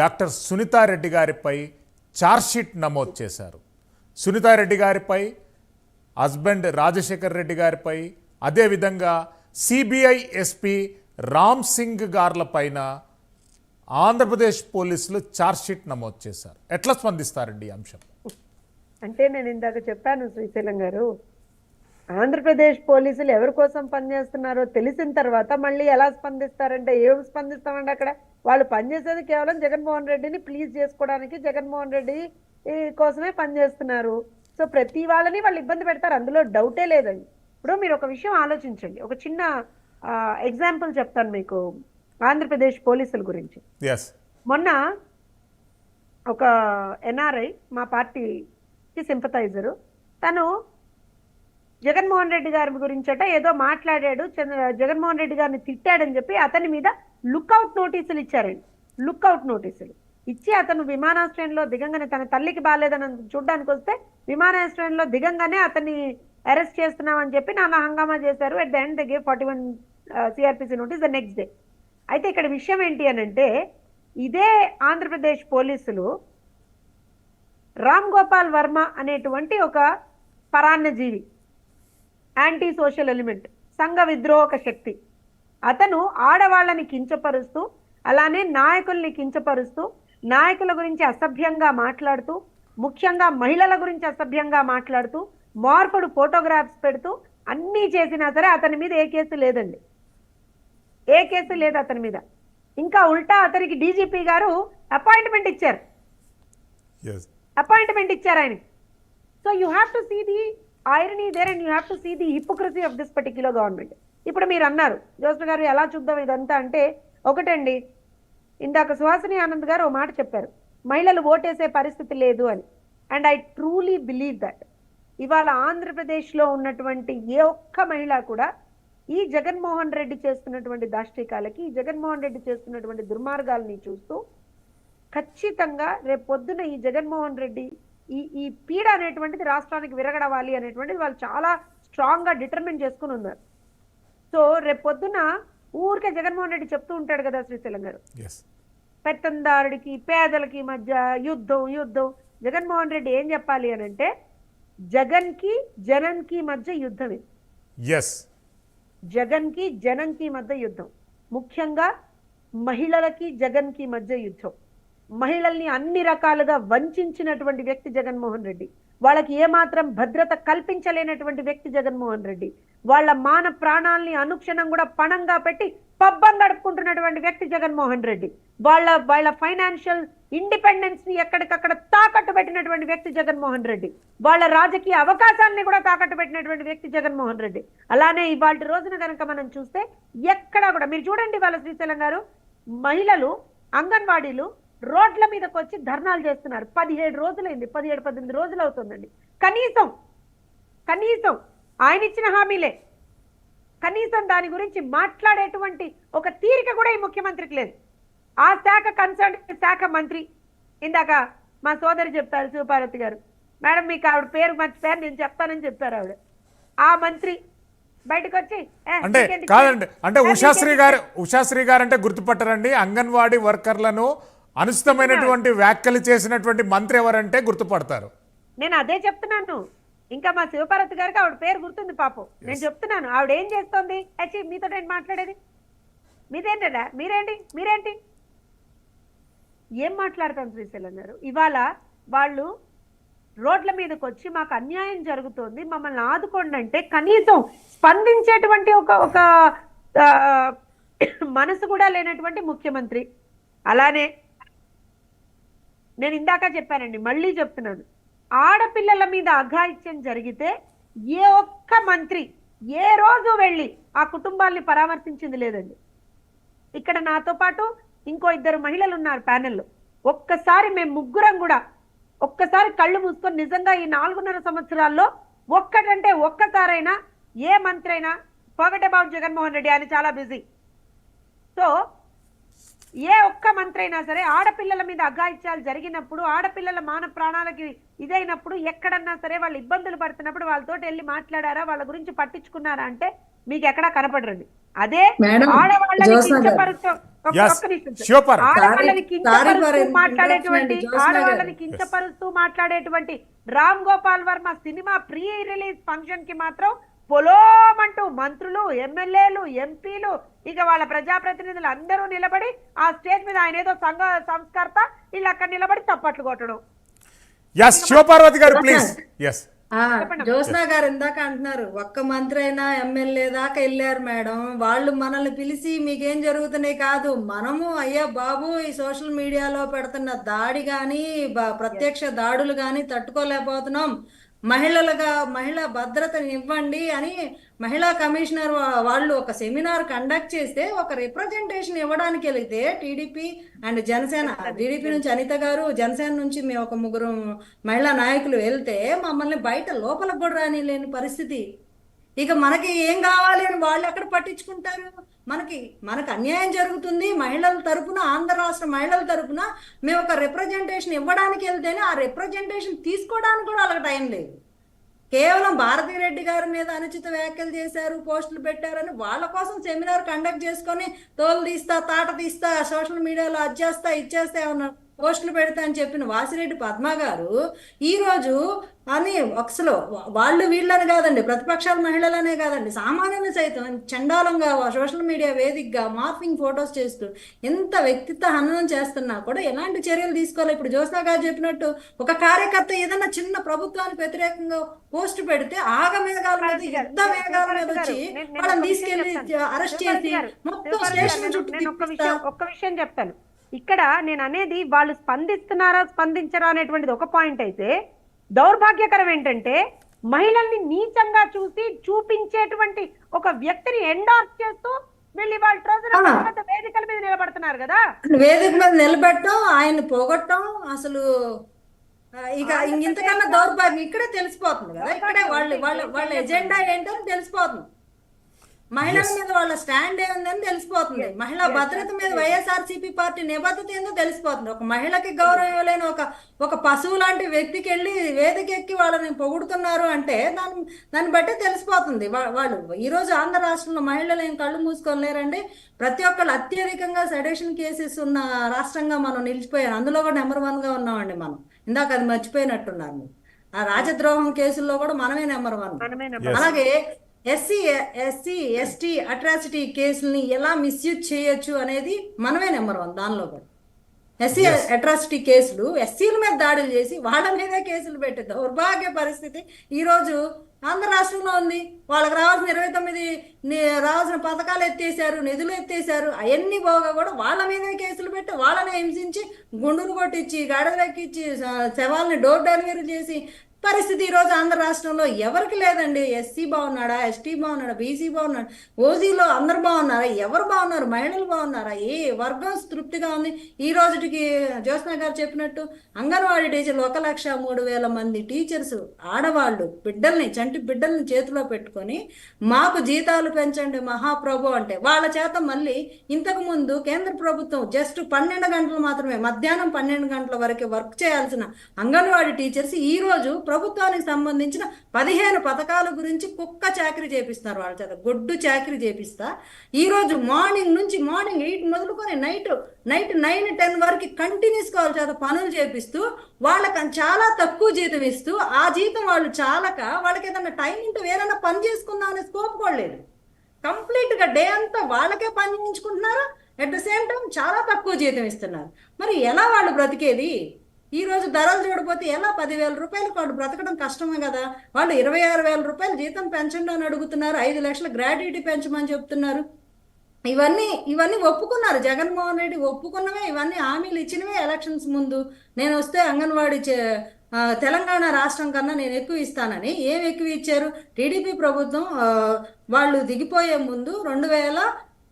Doctor Sunitha Reddy గారిపై chargesheet నమోదు చేశారు. సునీతారెడ్డి గారిపై హస్బెండ్ రాజశేఖర్ రెడ్డి గారిపై అదేవిధంగా సిబిఐ ఎస్పీ రామ్ సింగ్ గార్లపైన ఆంధ్రప్రదేశ్ పోలీసులు ఛార్జ్షీట్ నమోదు చేశారు. ఎట్లా స్పందిస్తారండి ఈ అంశం? అంటే నేను ఇందాక చెప్పాను శ్రీశైలం గారు ఆంధ్రప్రదేశ్ పోలీసులు ఎవరి కోసం పనిచేస్తున్నారో తెలిసిన తర్వాత మళ్ళీ ఎలా స్పందిస్తారంటే ఏం స్పందిస్తామండి అక్కడ? వాళ్ళు పనిచేసేది కేవలం జగన్మోహన్ రెడ్డిని ప్లీజ్ చేసుకోవడానికి జగన్మోహన్ రెడ్డి కోసమే పనిచేస్తున్నారు సో ప్రతి వాళ్ళని వాళ్ళు ఇబ్బంది పెడతారు. అందులో డౌటే లేదండి. ఇప్పుడు మీరు ఒక విషయం ఆలోచించండి. ఒక చిన్న ఎగ్జాంపుల్ చెప్తాను మీకు ఆంధ్రప్రదేశ్ పోలీసుల గురించి. మొన్న ఒక ఎన్ఆర్ఐ మా పార్టీకి సింపతైజరు తను జగన్మోహన్ రెడ్డి గారి గురించట ఏదో మాట్లాడాడు చంద్ర జగన్మోహన్ రెడ్డి గారిని తిట్టాడని చెప్పి అతని మీద లుక్అవుట్ నోటీసులు ఇచ్చారండి లుక్అవుట్ నోటీసులు. ఇచ్చి అతను విమానాశ్రయంలో దిగంగానే తన తల్లికి బాగాలేదని చూడడానికి వస్తే విమానాశ్రయంలో దిగంగానే అతన్ని అరెస్ట్ చేస్తున్నామని చెప్పి నాన్న హంగామా చేశారు. At the end the forty one CrPC notice the next day అయితే ఇక్కడ విషయం ఏంటి అని అంటే ఇదే ఆంధ్రప్రదేశ్ పోలీసులు రామ్ గోపాల్ వర్మ అనేటువంటి ఒక పరాన్నజీవి. యాంటీ సోషల్ ఎలిమెంట్ సంఘ విద్రోహక శక్తి. అతను ఆడవాళ్ళని కించపరుస్తూ అలానే నాయకుల్ని కించపరుస్తూ నాయకుల గురించి అసభ్యంగా మాట్లాడుతూ ముఖ్యంగా మహిళల గురించి అసభ్యంగా మాట్లాడుతూ మార్పుడు ఫోటోగ్రాఫ్స్ పెడుతూ అన్నీ చేసినా సరే అతని మీద ఏ కేసు లేదండి. ఏ కేసు లేదు అతని మీద. ఇంకా ఉల్టా అతనికి డీజీపీ గారు అపాయింట్మెంట్ ఇచ్చారు. అపాయింట్మెంట్ ఇచ్చారు ఆయన so you have to see the irony there and you have to see the hypocrisy of this particular government ఇప్పుడు మీరు అన్నారు జోసఫ్ గారు ఎలా చూద్దాం ఇదంతా అంటే ఒకటండి ఇందాక సుహాసిని ఆనంద్ గారు ఓ మాట చెప్పారు మహిళలు ఓటేసే పరిస్థితి లేదు అని. And I truly believe that ఇవాళ ఆంధ్రప్రదేశ్లో ఉన్నటువంటి ఏ ఒక్క మహిళ కూడా ఈ జగన్మోహన్ రెడ్డి చేస్తున్నటువంటి దాష్టికాలకి ఈ జగన్మోహన్ రెడ్డి చేస్తున్నటువంటి దుర్మార్గాల్ని చూస్తూ ఖచ్చితంగా రేపు పొద్దున ఈ జగన్మోహన్ రెడ్డి ఈ ఈ పీడ అనేటువంటిది రాష్ట్రానికి విరగడవాలి అనేటువంటిది వాళ్ళు చాలా స్ట్రాంగ్గా డిటర్మిన్ చేసుకుని ఉన్నారు. సో రేపు పొద్దున ఊరికే జగన్మోహన్ రెడ్డి చెప్తూ ఉంటాడు కదా శ్రీశైలం గారు. పెత్తందారుడికి పేదలకి మధ్య యుద్ధం యుద్ధం. జగన్మోహన్ రెడ్డి ఏం చెప్పాలి అని అంటే జగన్కి జనంకి మధ్య యుద్ధం ఇది ఎస్ జగన్కి జనంకి మధ్య యుద్ధం. ముఖ్యంగా మహిళలకి జగన్కి మధ్య యుద్ధం. మహిళల్ని అన్ని రకాలుగా వంచినటువంటి వ్యక్తి జగన్మోహన్ రెడ్డి. వాళ్ళకి ఏమాత్రం భద్రత కల్పించలేనటువంటి వ్యక్తి జగన్మోహన్ రెడ్డి. వాళ్ళ మాన ప్రాణాల్ని అనుక్షణం కూడా పణంగా పెట్టి పబ్బం గడుపుకుంటున్నటువంటి వ్యక్తి జగన్మోహన్ రెడ్డి. వాళ్ళ వాళ్ళ ఫైనాన్షియల్ ఇండిపెండెన్స్ని ఎక్కడికక్కడ తాకట్టు పెట్టినటువంటి వ్యక్తి జగన్మోహన్ రెడ్డి. వాళ్ళ రాజకీయ అవకాశాన్ని కూడా తాకట్టు పెట్టినటువంటి వ్యక్తి జగన్మోహన్ రెడ్డి. అలానే ఇవాళ రోజున కనుక మనం చూస్తే ఎక్కడా కూడా మీరు చూడండి వాళ్ళ శ్రీశైలం గారు మహిళలు అంగన్వాడీలు రోడ్ల మీదకి వచ్చి ధర్నాలు చేస్తున్నారు. పదిహేడు రోజులైంది పదిహేడు పద్దెనిమిది రోజులు అవుతుందండి కనీసం కనీసం ఆయన ఇచ్చిన హామీలే. కనీసం దాని గురించి మాట్లాడేటువంటి ఒక తీరిక కూడా ఈ ముఖ్యమంత్రికి లేదు. ఆ శాఖ కన్సర్న్ శాఖ మంత్రి ఇందాక మా సోదరి చెప్పారు శివపార్వతి గారు. మేడం మీకు ఆవిడ పేరు మర్చిపోయారు నేను చెప్తానని చెప్పారు ఆవిడ. ఆ మంత్రి బయటకు వచ్చి "ఏ, అంటే? కాదండి అంటే ఉషాశ్రీ నీకేంటి?" గారు ఉషాశ్రీ గారు అంటే గుర్తుపట్టరండి. అంగన్వాడీ వర్కర్లను అనుచితమైనటువంటి వ్యాఖ్యలు చేసినటువంటి మంత్రి ఎవరంటే గుర్తుపడతారు. నేను అదే చెప్తున్నాను. ఇంకా మా శివపార్వతి గారికి ఆవిడ పేరు గుర్తుంది పాపం. నేను చెప్తున్నాను. ఆవిడ ఏం చేస్తోంది? అచ్చి మీతో నేను మాట్లాడేది? మీదేంటడా మీరేంటి? మీరేంటి? ఏం మాట్లాడతాం శ్రీశైలం గారు? ఇవాళ వాళ్ళు రోడ్ల మీదకి వచ్చి మాకు అన్యాయం జరుగుతోంది. మమ్మల్ని ఆదుకోండి అంటే కనీసం స్పందించేటువంటి ఒక ఒక మనసు కూడా లేనటువంటి ముఖ్యమంత్రి. అలానే నేను ఇందాక చెప్పానండి మళ్ళీ చెప్తున్నాను. ఆడపిల్లల మీద అఘాయిత్యం జరిగితే ఏ ఒక్క మంత్రి ఏ రోజు వెళ్ళి ఆ కుటుంబాల్ని పరామర్శించింది లేదండి. ఇక్కడ నాతో పాటు ఇంకో ఇద్దరు మహిళలు ఉన్నారు ప్యానెల్లో. ఒక్కసారి మేము ముగ్గురం కూడా ఒక్కసారి కళ్ళు మూసుకొని నిజంగా ఈ నాలుగున్నర సంవత్సరాల్లో ఒక్కటంటే ఒక్కసారైనా ఏ మంత్రి అయినా ఫర్గట్ అబౌట్ జగన్మోహన్ రెడ్డి ఆయన చాలా బిజీ. సో ఏ ఒక్క మంత్రి అయినా సరే ఆడపిల్లల మీద అఘాయిత్యాలు జరిగినప్పుడు ఆడపిల్లల మాన ప్రాణాలకి ఇదైనప్పుడు ఎక్కడన్నా సరే వాళ్ళు ఇబ్బందులు పడుతున్నప్పుడు వాళ్ళతో వెళ్ళి మాట్లాడారా వాళ్ళ గురించి పట్టించుకున్నారా అంటే మీకు ఎక్కడా కనపడరండి అదే ఆడవాళ్ళని. కించపరుస్తూ. ఆడవాళ్ళని మాట్లాడేటువంటి. ఆడవాళ్ళని కించపరుస్తూ మాట్లాడేటువంటి Ram Gopal Varma cinema pre release ఫంక్షన్కి మాత్రం పొలోమంటూ మంత్రులు ఎమ్మెల్యేలు ఎంపీలు ఇక వాళ్ళ ప్రజాప్రతినిధులు అందరూ నిలబడి ఆ స్టేజ్ మీద ఆయన ఏదో సంఘ సంస్కర్త వీళ్ళు అక్కడ నిలబడి చప్పట్లు కొట్టడం. ఎస్ శివపార్వతి గారు ప్లీజ్ ఎస్ జ్యోత్స్న గారు ఇందాక అంటున్నారు ఒక్క మంత్రి అయినా ఎమ్మెల్యే దాకా వెళ్ళారు మేడం. వాళ్ళు మనల్ని పిలిచి మీకేం జరుగుతున్నాయి కాదు. మనము అయ్యా బాబు ఈ సోషల్ మీడియాలో పెడుతున్న దాడి గాని బ- ప్రత్యక్ష దాడులు గాని తట్టుకోలేకపోతున్నాం. మహిళలుగా మహిళా భద్రతని ఇవ్వండి అని మహిళా కమిషనర్ వా- వాళ్ళు ఒక సెమినార్ కండక్ట్ చేస్తే ఒక రిప్రజెంటేషన్ ఇవ్వడానికి వెళితే టీడీపీ అండ్ జనసేన టీడీపీ నుంచి అనిత గారు జనసేన నుంచి మేము ఒక ముగ్గురు మహిళా నాయకులు వెళ్తే మమ్మల్ని బయట లోపల కూడా రానిలేని పరిస్థితి. ఇక మనకి ఏం కావాలి అని వాళ్ళు ఎక్కడ పట్టించుకుంటారు? మనకి మనకు అన్యాయం జరుగుతుంది. మహిళల తరపున ఆంధ్ర రాష్ట్ర మహిళల తరపున మేము ఒక రిప్రజెంటేషన్ ఇవ్వడానికి వెళ్తేనే ఆ రిప్రజెంటేషన్ తీసుకోవడానికి కూడా వాళ్ళకి టైం లేదు. కేవలం భారతీ రెడ్డి గారి మీద అనుచిత వ్యాఖ్యలు చేశారు పోస్టులు పెట్టారని వాళ్ళ కోసం సెమినార్ కండక్ట్ చేసుకొని తోలు తీస్తా తాట తీస్తా సోషల్ మీడియాలో అది చేస్తా ఇచ్చేస్తా ఏమన్నా పోస్టులు పెడతా అని చెప్పిన వాసిరెడ్డి పద్మ గారు ఈ రోజు అని అసలు వాళ్ళు వీళ్ళని కాదండి ప్రతిపక్షాల మహిళలనే కాదండి సామాన్యులు సైతం చండాలంగా సోషల్ మీడియా వేదికగా మార్ఫింగ్ ఫొటోస్ చేస్తూ ఎంత వ్యక్తిత్వ హననం చేస్తున్నా కూడా ఎలాంటి చర్యలు తీసుకోవాలి? ఇప్పుడు జ్యోత్స్న గారు చెప్పినట్టు ఒక కార్యకర్త ఏదైనా చిన్న ప్రభుత్వానికి వ్యతిరేకంగా పోస్ట్ పెడితే ఆగ మేఘాల మీద యుద్ధ మేఘాల మీద వచ్చి వాళ్ళని తీసుకెళ్ళి. అరెస్ట్ చేసి మొత్తం స్టేషన్ చుట్టూ ఒక్క విషయం చెప్తాను. ఇక్కడ నేను అనేది వాళ్ళు స్పందిస్తున్నారా స్పందించరా అనేటువంటిది ఒక పాయింట్ అయితే దౌర్భాగ్యకరం ఏంటంటే మహిళల్ని నీచంగా చూసి చూపించేటువంటి ఒక వ్యక్తిని ఎండార్స్ చేస్తూ వీళ్ళు వాళ్ళ పెద్ద వేదికల మీద నిలబడుతున్నారు కదా. వేదిక మీద నిలబెట్టడం ఆయన పోగొట్టడం అసలు ఇక ఇంతకన్నా దౌర్భాగ్యం ఇక్కడే తెలిసిపోతుంది కదా. ఇక్కడే వాళ్ళ వాళ్ళ వాళ్ళ ఎజెండా ఏంటో తెలిసిపోతుంది. మహిళల మీద వాళ్ళ స్టాండ్ ఏముందని తెలిసిపోతుంది. మహిళా భద్రత మీద వైఎస్ఆర్సీపీ పార్టీ నిబద్ధత ఏందో తెలిసిపోతుంది. ఒక మహిళకి గౌరవం ఇవ్వలేని ఒక ఒక పశువు లాంటి వ్యక్తికి వెళ్ళి వేదిక ఎక్కి వాళ్ళని పొగుడుతున్నారు అంటే దాన్ని దాన్ని బట్టే తెలిసిపోతుంది. వాళ్ళు ఈ రోజు ఆంధ్ర రాష్ట్రంలో మహిళలు ఏం కళ్ళు మూసుకోలేరండి. ప్రతి ఒక్కళ్ళు అత్యధికంగా సెడేషన్ కేసెస్ ఉన్న రాష్ట్రంగా మనం నిలిచిపోయాం అందులో కూడా నెంబర్ వన్గా ఉన్నామండి మనం. ఇందాక అది మర్చిపోయినట్టున్నారు మీరు. ఆ రాజద్రోహం కేసుల్లో కూడా మనమే నెంబర్ వన్. అలాగే ఎస్సీ ఎస్సీ ఎస్టీ అట్రాసిటీ కేసుల్ని ఎలా మిస్యూజ్ చేయొచ్చు అనేది మనమే నెంబర్ వన్ దానిలో కూడా. ఎస్సీ అట్రాసిటీ కేసులు ఎస్సీల మీద దాడులు చేసి వాళ్ళ మీదే కేసులు పెట్టే దౌర్భాగ్య పరిస్థితి. ఈ రోజు ఆంధ్ర రాష్ట్రంలో ఉంది. వాళ్ళకి రావాల్సిన ఇరవై తొమ్మిది రావాల్సిన పథకాలు ఎత్తేసారు నిధులు ఎత్తేసారు అవన్నీ పోగా కూడా వాళ్ళ మీదే కేసులు పెట్టి వాళ్ళని హింసించి గుండులు కొట్టించి గడలెక్కించి స- శవాల్ని డోర్ డెలివరీ చేసి పరిస్థితి ఈ రోజు ఆంధ్ర రాష్ట్రంలో ఎవరికి లేదండి? ఎస్సీ బాగున్నాడా? ఎస్టీ బాగున్నాడా? బీసీ బాగున్నాడా? ఓజీలో అందరు బాగున్నారా? ఎవరు బాగున్నారు? మహిళలు బాగున్నారా? ఏ వర్గం తృప్తిగా ఉంది? ఈ రోజుకి జ్యోత్స్న గారు చెప్పినట్టు అంగన్వాడీ టీచర్లు ఒక లక్ష మూడు వేల మంది టీచర్స్ ఆడవాళ్ళు బిడ్డల్ని చంటి బిడ్డల్ని చేతిలో పెట్టుకొని మాకు జీతాలు పెంచండి మహాప్రభు అంటే వాళ్ళ చేత మళ్ళీ ఇంతకు ముందు కేంద్ర ప్రభుత్వం జస్ట్ పన్నెండు గంటలు మాత్రమే మధ్యాహ్నం పన్నెండు గంటల వరకు వర్క్ చేయాల్సిన అంగన్వాడీ టీచర్స్ ఈ రోజు ప్రభుత్వానికి సంబంధించిన పదిహేను పథకాల గురించి కుక్క చాకరీ చేపిస్తున్నారు వాళ్ళ చేత గొడ్డు చాకరీ చేపిస్తా. ఈరోజు మార్నింగ్ నుంచి మార్నింగ్ ఎయిట్ మొదలుకొని నైట్ నైట్ నైన్ టెన్ వరకు కంటిన్యూస్ వాళ్ళ చేత పనులు చేపిస్తూ వాళ్ళకి చాలా తక్కువ జీతం ఇస్తూ ఆ జీతం వాళ్ళు చాలక వాళ్ళకి ఏదైనా టైం ఉంటే వేరైనా పని చేసుకుందాం అనే స్కోప్ కూడా లేదు. కంప్లీట్గా డే అంతా వాళ్ళకే పని చేయించుకుంటున్నారు? అట్ ద సేమ్ టైం చాలా తక్కువ జీతం ఇస్తున్నారు. మరి ఎలా వాళ్ళు బ్రతికేది? ఈ రోజు ధరలు చూడపోతే ఎలా పదివేల రూపాయలకు వాడు బ్రతకడం కష్టమే కదా? వాళ్ళు ఇరవై ఆరు వేల రూపాయలు జీతం పెంచండి అని అడుగుతున్నారు ఐదు లక్షల గ్రాడ్యుటీ పెంచమని చెప్తున్నారు. ఇవన్నీ ఇవన్నీ ఒప్పుకున్నారు. జగన్మోహన్ రెడ్డి ఒప్పుకున్నవే ఇవన్నీ హామీలు ఇచ్చినవే ఎలక్షన్స్ ముందు. నేను వస్తే అంగన్వాడీ చే- తెలంగాణ రాష్ట్రం కన్నా నేను ఎక్కువ ఇస్తానని ఏం ఎక్కువ ఇచ్చారు? టీడీపీ ప్రభుత్వం వాళ్ళు దిగిపోయే ముందు రెండు వేల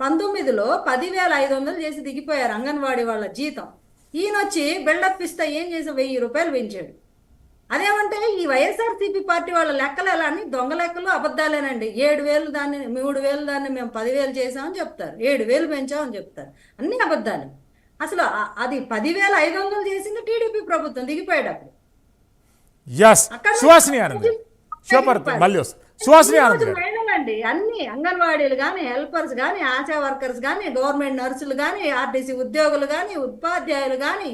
పంతొమ్మిదిలో పదివేల ఐదు వందలు చేసి దిగిపోయారు అంగన్వాడీ వాళ్ళ జీతం. ఈయన వచ్చి బిల్డప్ ఇస్తే ఏం చేసి వెయ్యి రూపాయలు పెంచాడు? అదేమంటే ఈ వైఎస్ఆర్సీపీ పార్టీ వాళ్ళ లెక్కలు ఎలా అని దొంగ లెక్కలు అబద్ధాలేనండి. ఏడు వేలు దాన్ని మూడు వేలు దాన్ని మేము పదివేలు చేసామని చెప్తారు. ఏడు వేలు పెంచామని చెప్తారు. అన్ని అబద్ధాలు. అసలు అది పదివేల ఐదు వందలు చేసింది టీడీపీ ప్రభుత్వం దిగిపోయేటప్పుడు. సుహాసిని ఆనంద్ మళ్ళీ సుహాసిని ఆనంద్ అండి అన్ని అంగన్వాడీలు కానీ హెల్పర్స్ కానీ ఆశా వర్కర్స్ కానీ గవర్నమెంట్ నర్సులు కానీ ఆర్టీసీ ఉద్యోగులు కానీ ఉపాధ్యాయులు కానీ